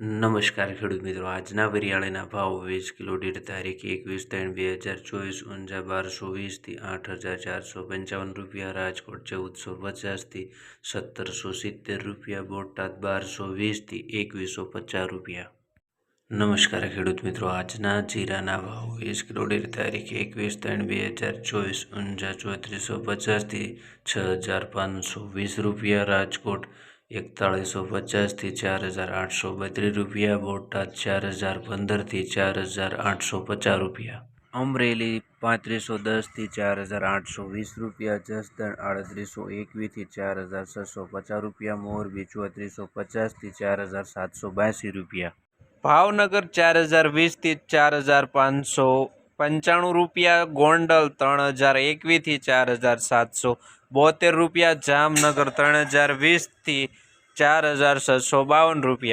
નમસ્કાર ખેડૂત મિત્રો. આજના વરિયાળીના ભાવ વીસ કિલો દીઠ તારીખ એકવીસ ત્રણ બે હજાર ચોવીસ, ઊંઝા બારસો વીસથી આઠ હજાર ચારસો પંચાવન રૂપિયા, રાજકોટ ચૌદસો પચાસથી સત્તરસો સિત્તેર રૂપિયા, બોટાદ બારસો વીસથી એકવીસો પચાસ રૂપિયા. નમસ્કાર ખેડૂત મિત્રો. આજના જીરાના ભાવ વીસ કિલો દીઠ તારીખ એકવીસ ત્રણ બે હજાર ચોવીસ, ઊંઝા ચોત્રીસો પચાસથી છ હજાર પાંચસો વીસ રૂપિયા, રાજકોટ એકતાળીસો પચાસથી ચાર હજાર આઠસો બત્રીસ રૂપિયા, બોટાદ ચાર હજાર પંદરથી ચાર હજાર આઠસો પચાસ રૂપિયા. અમરેલી પાંત્રીસો દસથી ચાર હજાર આઠસો વીસ રૂપિયા, જસદણ આડત્રીસો એકવીસથી ચાર હજાર છસો પચાસ રૂપિયા, મોરબી ચોત્રીસો પચાસથી ચાર હજાર સાતસો બાંસી રૂપિયા. ભાવનગર ચાર હજાર વીસથી ચાર હજાર પાંચસો પંચાણું રૂપિયા ગોંડલ ત્રણ હજાર એકવીસથી ચાર હજાર સાતસો. બોતેર રૂપિયા જામનગર ત્રણ હજાર વીસથી ચાર હજાર છસો બાવન રૂપિયા.